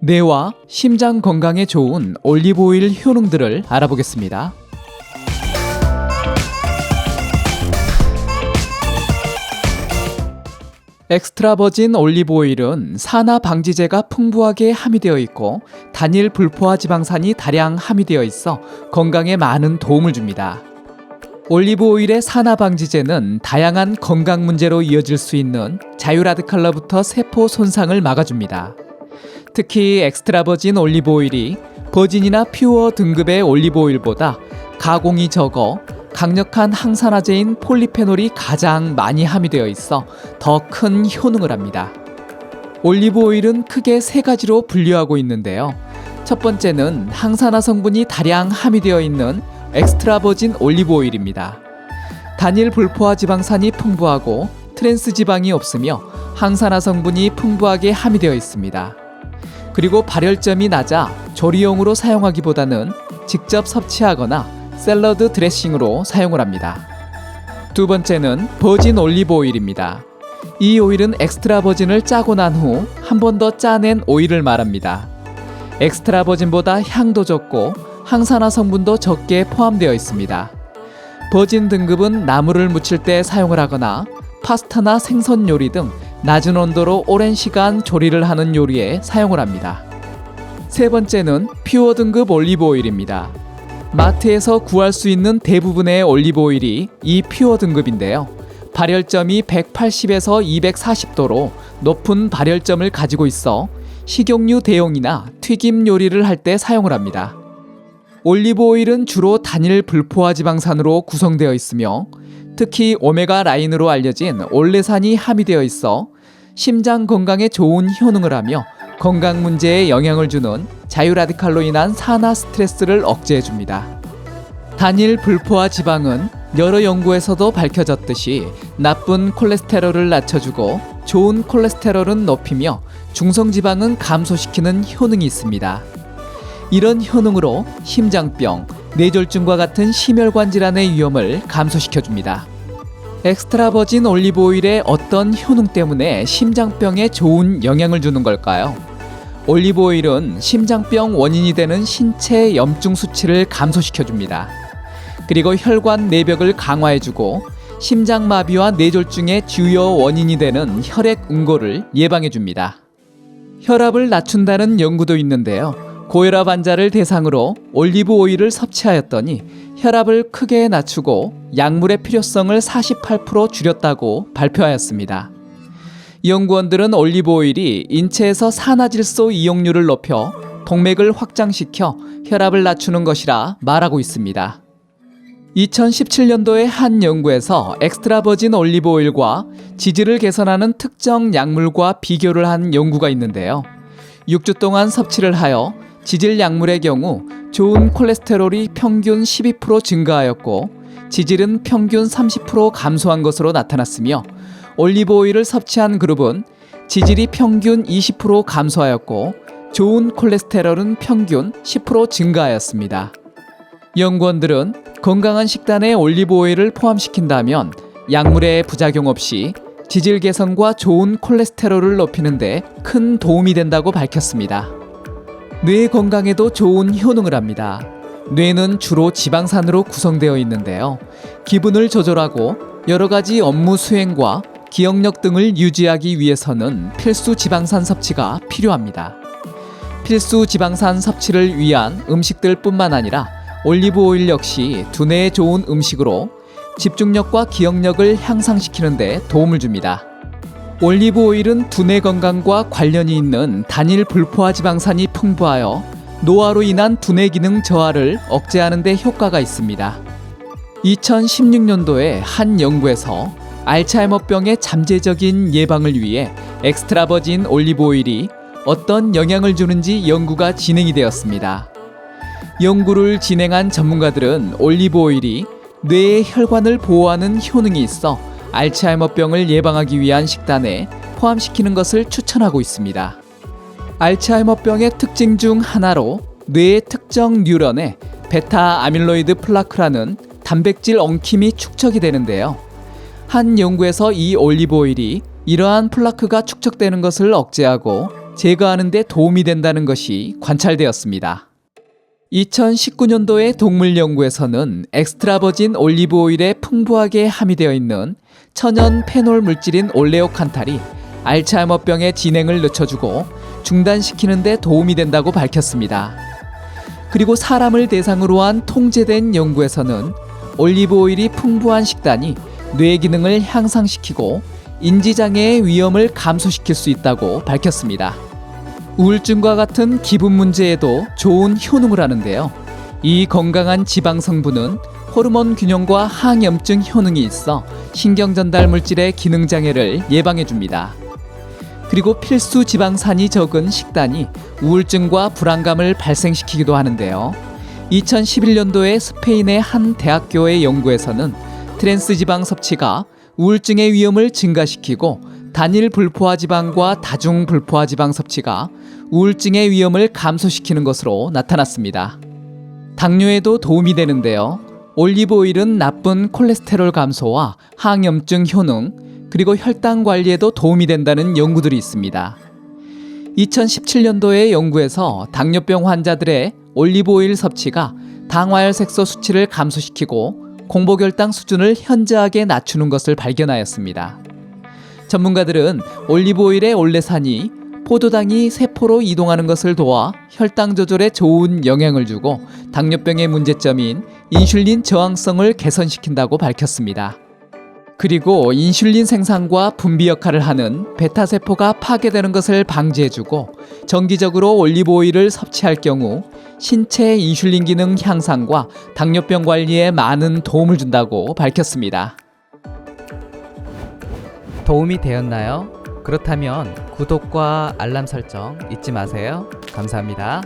뇌와 심장 건강에 좋은 올리브오일 효능들을 알아보겠습니다. 엑스트라 버진 올리브오일은 산화 방지제가 풍부하게 함유되어 있고 단일 불포화 지방산이 다량 함유되어 있어 건강에 많은 도움을 줍니다. 올리브오일의 산화 방지제는 다양한 건강 문제로 이어질 수 있는 자유라디칼로부터 세포 손상을 막아줍니다. 특히 엑스트라 버진 올리브 오일이 버진이나 퓨어 등급의 올리브 오일보다 가공이 적어 강력한 항산화제인 폴리페놀이 가장 많이 함유되어 있어 더 큰 효능을 합니다. 올리브 오일은 크게 세 가지로 분류하고 있는데요. 첫 번째는 항산화 성분이 다량 함유되어 있는 엑스트라 버진 올리브 오일입니다. 단일 불포화 지방산이 풍부하고 트랜스 지방이 없으며 항산화 성분이 풍부하게 함유되어 있습니다. 그리고 발열점이 낮아 조리용으로 사용하기보다는 직접 섭취하거나 샐러드 드레싱으로 사용을 합니다. 두 번째는 버진 올리브 오일입니다. 이 오일은 엑스트라 버진을 짜고 난 후 한 번 더 짜낸 오일을 말합니다. 엑스트라 버진보다 향도 적고 항산화 성분도 적게 포함되어 있습니다. 버진 등급은 나물을 무칠 때 사용을 하거나 파스타나 생선 요리 등 낮은 온도로 오랜 시간 조리를 하는 요리에 사용을 합니다. 세 번째는 퓨어 등급 올리브 오일입니다. 마트에서 구할 수 있는 대부분의 올리브 오일이 이 퓨어 등급인데요. 발열점이 180에서 240도로 높은 발열점을 가지고 있어 식용유 대용이나 튀김 요리를 할 때 사용을 합니다. 올리브 오일은 주로 단일 불포화 지방산으로 구성되어 있으며 특히 오메가 라인으로 알려진 올레산이 함유되어 있어 심장 건강에 좋은 효능을 하며 건강 문제에 영향을 주는 자유라디칼로 인한 산화 스트레스를 억제해 줍니다. 단일 불포화 지방은 여러 연구에서도 밝혀졌듯이 나쁜 콜레스테롤을 낮춰주고 좋은 콜레스테롤은 높이며 중성 지방은 감소시키는 효능이 있습니다. 이런 효능으로 심장병, 뇌졸중과 같은 심혈관 질환의 위험을 감소시켜 줍니다. 엑스트라 버진 올리브 오일의 어떤 효능 때문에 심장병에 좋은 영향을 주는 걸까요? 올리브 오일은 심장병 원인이 되는 신체 염증 수치를 감소시켜 줍니다. 그리고 혈관 내벽을 강화해 주고 심장 마비와 뇌졸중의 주요 원인이 되는 혈액 응고를 예방해 줍니다. 혈압을 낮춘다는 연구도 있는데요. 고혈압 환자를 대상으로 올리브 오일을 섭취하였더니 혈압을 크게 낮추고 약물의 필요성을 48% 줄였다고 발표하였습니다. 연구원들은 올리브 오일이 인체에서 산화질소 이용률을 높여 동맥을 확장시켜 혈압을 낮추는 것이라 말하고 있습니다. 2017년도에 한 연구에서 엑스트라 버진 올리브 오일과 지질을 개선하는 특정 약물과 비교를 한 연구가 있는데요. 6주 동안 섭취를 하여 지질 약물의 경우 좋은 콜레스테롤이 평균 12% 증가하였고 지질은 평균 30% 감소한 것으로 나타났으며 올리브 오일을 섭취한 그룹은 지질이 평균 20% 감소하였고 좋은 콜레스테롤은 평균 10% 증가하였습니다. 연구원들은 건강한 식단에 올리브 오일을 포함시킨다면 약물의 부작용 없이 지질 개선과 좋은 콜레스테롤을 높이는데 큰 도움이 된다고 밝혔습니다. 뇌 건강에도 좋은 효능을 합니다. 뇌는 주로 지방산으로 구성되어 있는데요. 기분을 조절하고 여러 가지 업무 수행과 기억력 등을 유지하기 위해서는 필수 지방산 섭취가 필요합니다. 필수 지방산 섭취를 위한 음식들 뿐만 아니라 올리브 오일 역시 두뇌에 좋은 음식으로 집중력과 기억력을 향상시키는 데 도움을 줍니다. 올리브 오일은 두뇌 건강과 관련이 있는 단일 불포화 지방산이 풍부하여 노화로 인한 두뇌 기능 저하를 억제하는 데 효과가 있습니다. 2016년도에 한 연구에서 알츠하이머병의 잠재적인 예방을 위해 엑스트라 버진 올리브 오일이 어떤 영향을 주는지 연구가 진행이 되었습니다. 연구를 진행한 전문가들은 올리브 오일이 뇌의 혈관을 보호하는 효능이 있어 알츠하이머병을 예방하기 위한 식단에 포함시키는 것을 추천하고 있습니다. 알츠하이머병의 특징 중 하나로 뇌의 특정 뉴런에 베타 아밀로이드 플라크라는 단백질 엉킴이 축적이 되는데요. 한 연구에서 이 올리브 오일이 이러한 플라크가 축적되는 것을 억제하고 제거하는 데 도움이 된다는 것이 관찰되었습니다. 2019년도에 동물연구에서는 엑스트라버진 올리브 오일에 풍부하게 함유되어 있는 천연 페놀 물질인 올레오칸탈이 알츠하이머병의 진행을 늦춰주고 중단시키는 데 도움이 된다고 밝혔습니다. 그리고 사람을 대상으로 한 통제된 연구에서는 올리브 오일이 풍부한 식단이 뇌 기능을 향상시키고 인지장애의 위험을 감소시킬 수 있다고 밝혔습니다. 우울증과 같은 기분 문제에도 좋은 효능을 하는데요. 이 건강한 지방 성분은 호르몬 균형과 항염증 효능이 있어 신경 전달 물질의 기능 장애를 예방해 줍니다. 그리고 필수 지방산이 적은 식단이 우울증과 불안감을 발생시키기도 하는데요. 2011년도에 스페인의 한 대학교의 연구에서는 트랜스 지방 섭취가 우울증의 위험을 증가시키고 단일 불포화 지방과 다중 불포화 지방 섭취가 우울증의 위험을 감소시키는 것으로 나타났습니다. 당뇨에도 도움이 되는데요. 올리브 오일은 나쁜 콜레스테롤 감소와 항염증 효능, 그리고 혈당 관리에도 도움이 된다는 연구들이 있습니다. 2017년도의 연구에서 당뇨병 환자들의 올리브 오일 섭취가 당화혈 색소 수치를 감소시키고 공복혈당 수준을 현저하게 낮추는 것을 발견하였습니다. 전문가들은 올리브 오일의 올레산이 포도당이 세포로 이동하는 것을 도와 혈당 조절에 좋은 영향을 주고 당뇨병의 문제점인 인슐린 저항성을 개선시킨다고 밝혔습니다. 그리고 인슐린 생산과 분비 역할을 하는 베타 세포가 파괴되는 것을 방지해주고 정기적으로 올리브 오일을 섭취할 경우 신체 인슐린 기능 향상과 당뇨병 관리에 많은 도움을 준다고 밝혔습니다. 도움이 되었나요? 그렇다면 구독과 알람 설정 잊지 마세요. 감사합니다.